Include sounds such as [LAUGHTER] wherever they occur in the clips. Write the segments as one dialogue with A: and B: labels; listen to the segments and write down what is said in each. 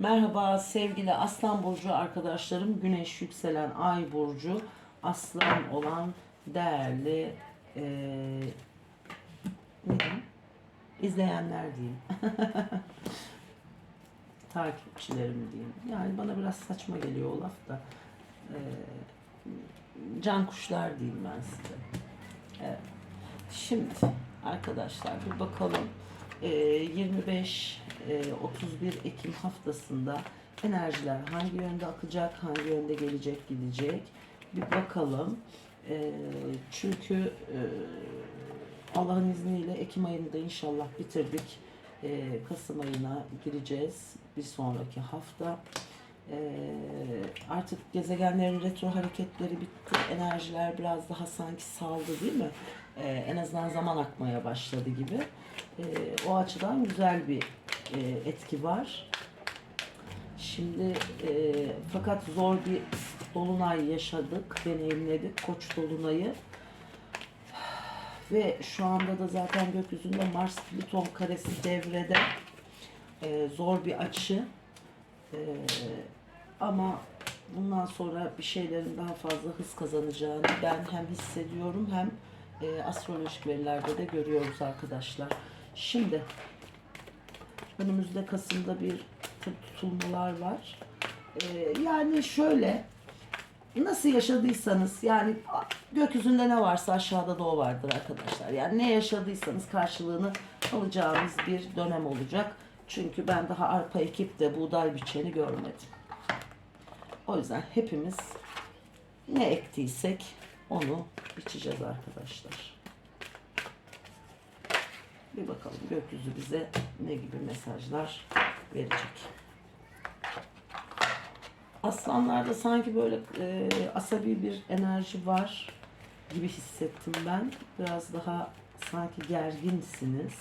A: Merhaba sevgili Aslan Burcu arkadaşlarım. Güneş yükselen Ay Burcu Aslan olan değerli eee ne diyeyim? izleyenler diyeyim. [LAUGHS] Takipçilerim diyeyim. Yani bana biraz saçma geliyor o laf da. Eee, can kuşlar diyeyim ben size. Evet. Şimdi arkadaşlar bir bakalım. Ee, 25 e, 31 Ekim haftasında enerjiler hangi yönde akacak, hangi yönde gelecek, gidecek bir bakalım. Ee, çünkü e, Allah'ın izniyle Ekim ayını da inşallah bitirdik. Ee, Kasım ayına gireceğiz bir sonraki hafta. Ee, artık gezegenlerin retro hareketleri bitti. Enerjiler biraz daha sanki saldı değil mi? Ee, en azından zaman akmaya başladı gibi. Ee, o açıdan güzel bir e, etki var. Şimdi e, fakat zor bir dolunay yaşadık, deneyimledik Koç dolunayı. Ve şu anda da zaten gökyüzünde Mars Plüton karesi devrede Ee, zor bir açı. Ee, ama bundan sonra bir şeylerin daha fazla hız kazanacağını ben hem hissediyorum hem e, astrolojik verilerde de görüyoruz arkadaşlar. Şimdi önümüzde Kasım'da bir tut- tutulmalar var. Ee, yani şöyle nasıl yaşadıysanız yani gökyüzünde ne varsa aşağıda da o vardır arkadaşlar. Yani ne yaşadıysanız karşılığını alacağınız bir dönem olacak. Çünkü ben daha arpa ekip de buğday biçeni görmedim. O yüzden hepimiz ne ektiysek onu biçeceğiz arkadaşlar. Bir bakalım gökyüzü bize ne gibi mesajlar verecek. Aslanlarda sanki böyle e, asabi bir enerji var gibi hissettim ben. Biraz daha sanki gerginsiniz.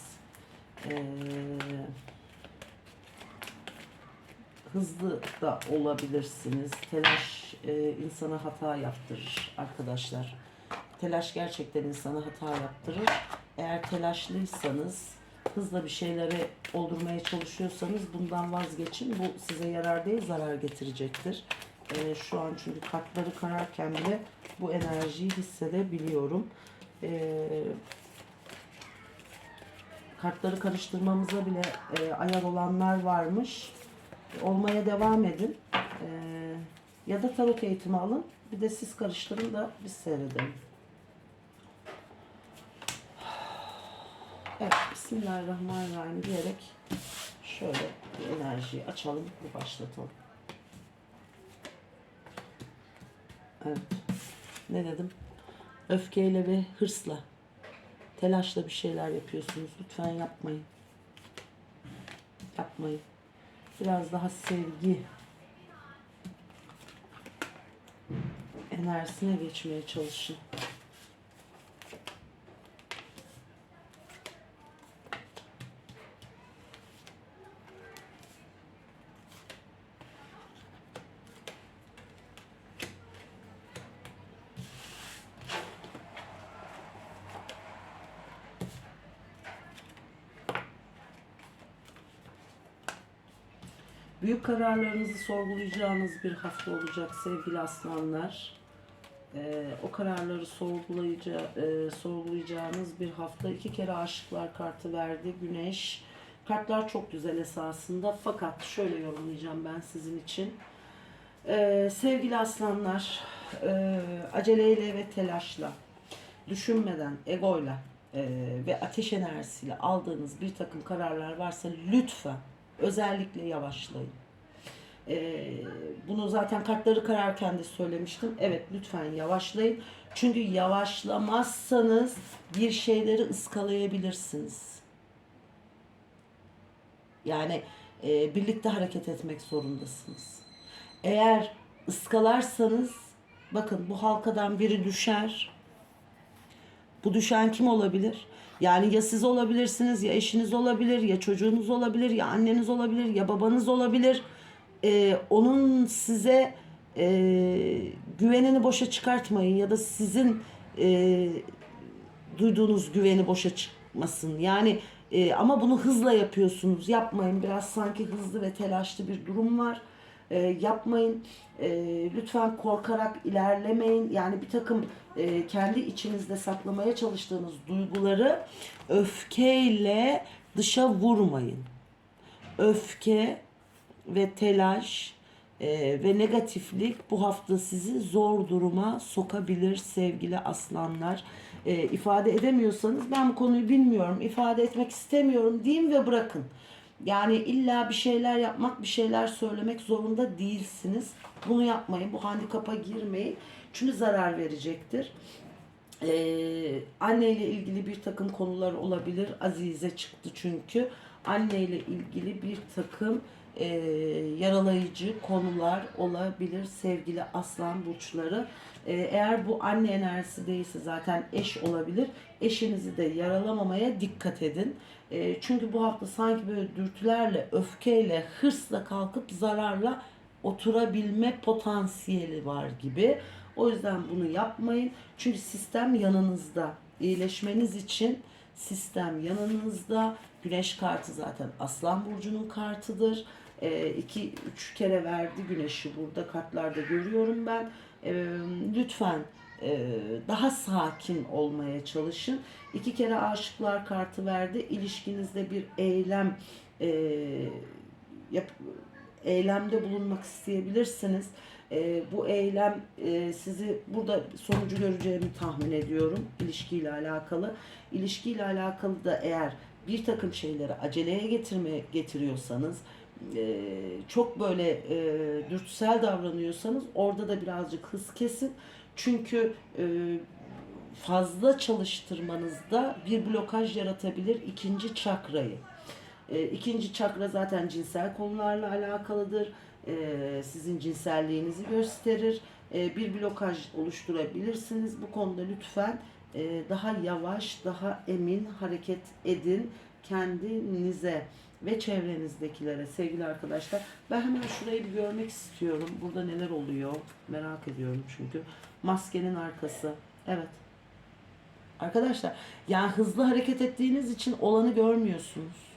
A: Eee hızlı da olabilirsiniz. Telaş e, insana hata yaptırır arkadaşlar. Telaş gerçekten insana hata yaptırır. Eğer telaşlıysanız, hızla bir şeyleri oldurmaya çalışıyorsanız bundan vazgeçin. Bu size yarar değil, zarar getirecektir. E, şu an çünkü kartları kararken bile bu enerjiyi hissedebiliyorum. E, kartları karıştırmamıza bile e, ayar olanlar varmış olmaya devam edin. Ee, ya da tarot eğitimi alın. Bir de siz karıştırın da biz seyredelim. Evet, Bismillahirrahmanirrahim diyerek şöyle bir enerjiyi açalım, bir başlatalım. Evet. Ne dedim? Öfkeyle ve hırsla, telaşla bir şeyler yapıyorsunuz. Lütfen yapmayın. Yapmayın biraz daha sevgi enerjisine geçmeye çalışın. Büyük kararlarınızı sorgulayacağınız bir hafta olacak sevgili aslanlar. Ee, o kararları sorgulayaca, e, sorgulayacağınız bir hafta. iki kere aşıklar kartı verdi. Güneş. Kartlar çok güzel esasında. Fakat şöyle yorumlayacağım ben sizin için. Ee, sevgili aslanlar, e, aceleyle ve telaşla, düşünmeden, egoyla e, ve ateş enerjisiyle aldığınız bir takım kararlar varsa lütfen özellikle yavaşlayın. Ee, bunu zaten kartları kararken de söylemiştim. Evet lütfen yavaşlayın. Çünkü yavaşlamazsanız bir şeyleri ıskalayabilirsiniz. Yani e, birlikte hareket etmek zorundasınız. Eğer ıskalarsanız bakın bu halkadan biri düşer. Bu düşen kim olabilir? Yani ya siz olabilirsiniz, ya eşiniz olabilir, ya çocuğunuz olabilir, ya anneniz olabilir, ya babanız olabilir. Ee, onun size e, güvenini boşa çıkartmayın ya da sizin e, duyduğunuz güveni boşa çıkmasın. Yani E, ama bunu hızla yapıyorsunuz. Yapmayın. Biraz sanki hızlı ve telaşlı bir durum var. E, yapmayın. E, lütfen korkarak ilerlemeyin. Yani bir takım e, kendi içinizde saklamaya çalıştığınız duyguları öfkeyle dışa vurmayın. Öfke ve telaş e, ve negatiflik bu hafta sizi zor duruma sokabilir sevgili aslanlar. E, ifade edemiyorsanız ben bu konuyu bilmiyorum, ifade etmek istemiyorum deyin ve bırakın. Yani illa bir şeyler yapmak, bir şeyler söylemek zorunda değilsiniz. Bunu yapmayın, bu handikapa girmeyin. Çünkü zarar verecektir. Ee, anneyle ilgili bir takım konular olabilir. Azize çıktı çünkü. Anneyle ilgili bir takım e, yaralayıcı konular olabilir sevgili aslan burçları. E, eğer bu anne enerjisi değilse zaten eş olabilir. Eşinizi de yaralamamaya dikkat edin. E, çünkü bu hafta sanki böyle dürtülerle, öfkeyle, hırsla kalkıp zararla oturabilme potansiyeli var gibi. O yüzden bunu yapmayın. Çünkü sistem yanınızda. İyileşmeniz için sistem yanınızda. Güneş kartı zaten Aslan Burcu'nun kartıdır. E, iki, üç kere verdi güneşi burada kartlarda görüyorum ben. E, lütfen e, daha sakin olmaya çalışın. İki kere aşıklar kartı verdi. İlişkinizde bir eylem e, yap, eylemde bulunmak isteyebilirsiniz. E, bu eylem e, sizi burada sonucu göreceğimi tahmin ediyorum ilişkiyle alakalı. İlişkiyle alakalı da eğer bir takım şeyleri aceleye getirmeye getiriyorsanız e, çok böyle e, dürtüsel davranıyorsanız orada da birazcık hız kesin. Çünkü e, fazla çalıştırmanızda bir blokaj yaratabilir ikinci çakrayı. E, ikinci çakra zaten cinsel konularla alakalıdır. E, sizin cinselliğinizi gösterir. E, bir blokaj oluşturabilirsiniz. Bu konuda lütfen e, daha yavaş, daha emin hareket edin kendinize ve çevrenizdekilere sevgili arkadaşlar. Ben hemen şurayı bir görmek istiyorum. Burada neler oluyor merak ediyorum çünkü. Maskenin arkası. Evet. Arkadaşlar yani hızlı hareket ettiğiniz için olanı görmüyorsunuz.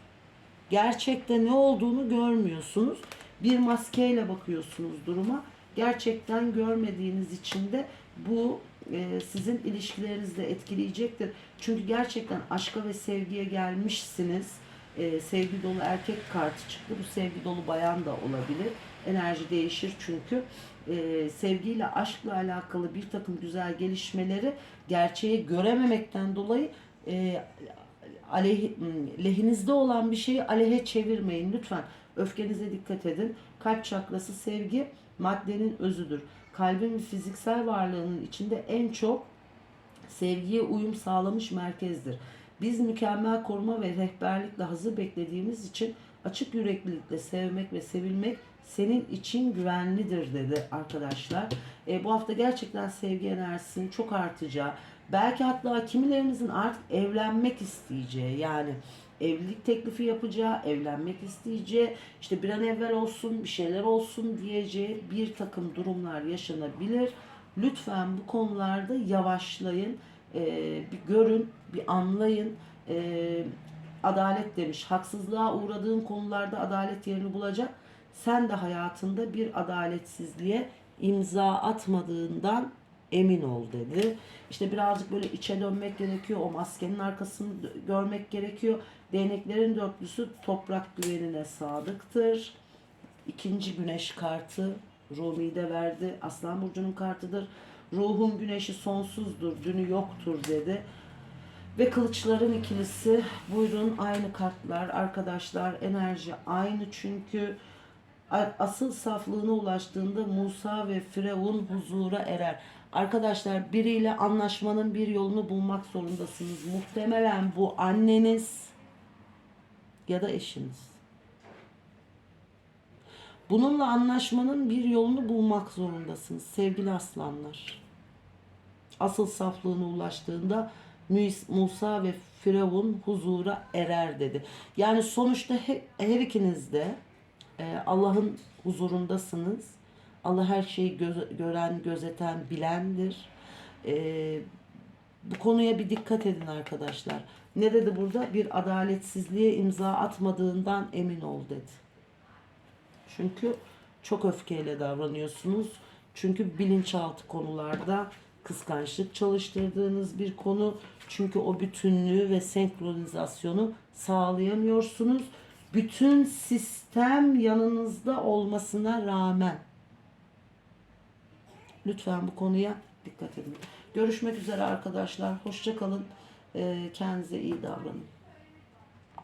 A: Gerçekte ne olduğunu görmüyorsunuz. Bir maskeyle bakıyorsunuz duruma. Gerçekten görmediğiniz için de bu e, sizin ilişkilerinizi etkileyecektir. Çünkü gerçekten aşka ve sevgiye gelmişsiniz. E, sevgi dolu erkek kartı çıktı. Bu sevgi dolu bayan da olabilir. Enerji değişir çünkü. E, sevgiyle, aşkla alakalı bir takım güzel gelişmeleri gerçeği görememekten dolayı e, aleyh, lehinizde olan bir şeyi aleyhe çevirmeyin lütfen. Öfkenize dikkat edin. Kalp çakrası sevgi maddenin özüdür. Kalbin fiziksel varlığının içinde en çok sevgiye uyum sağlamış merkezdir. Biz mükemmel koruma ve rehberlikle hazır beklediğimiz için açık yüreklilikle sevmek ve sevilmek senin için güvenlidir dedi arkadaşlar. E, bu hafta gerçekten sevgi enerjisinin çok artacağı, belki hatta kimilerinizin artık evlenmek isteyeceği yani evlilik teklifi yapacağı, evlenmek isteyeceği, işte bir an evvel olsun, bir şeyler olsun diyeceği bir takım durumlar yaşanabilir. Lütfen bu konularda yavaşlayın, e, bir görün, bir anlayın. E, adalet demiş, haksızlığa uğradığın konularda adalet yerini bulacak. Sen de hayatında bir adaletsizliğe imza atmadığından emin ol dedi. İşte birazcık böyle içe dönmek gerekiyor. O maskenin arkasını görmek gerekiyor. Değneklerin dörtlüsü toprak güvenine sadıktır. İkinci güneş kartı Rumi de verdi. Aslan Burcu'nun kartıdır. Ruhun güneşi sonsuzdur, dünü yoktur dedi. Ve kılıçların ikilisi buyurun aynı kartlar arkadaşlar enerji aynı çünkü asıl saflığına ulaştığında Musa ve Firavun huzura erer. Arkadaşlar biriyle anlaşmanın bir yolunu bulmak zorundasınız. Muhtemelen bu anneniz ya da eşiniz. Bununla anlaşmanın bir yolunu bulmak zorundasınız sevgili aslanlar. Asıl saflığına ulaştığında Musa ve Firavun huzura erer dedi. Yani sonuçta her ikiniz de e, Allah'ın huzurundasınız. Allah her şeyi göz, gören, gözeten, bilendir. E, bu konuya bir dikkat edin arkadaşlar. Ne dedi burada? Bir adaletsizliğe imza atmadığından emin ol dedi. Çünkü çok öfkeyle davranıyorsunuz. Çünkü bilinçaltı konularda kıskançlık çalıştırdığınız bir konu. Çünkü o bütünlüğü ve senkronizasyonu sağlayamıyorsunuz. Bütün sistem yanınızda olmasına rağmen. Lütfen bu konuya dikkat edin. Görüşmek üzere arkadaşlar. Hoşça kalın. Ee, Kendinize iyi davranın.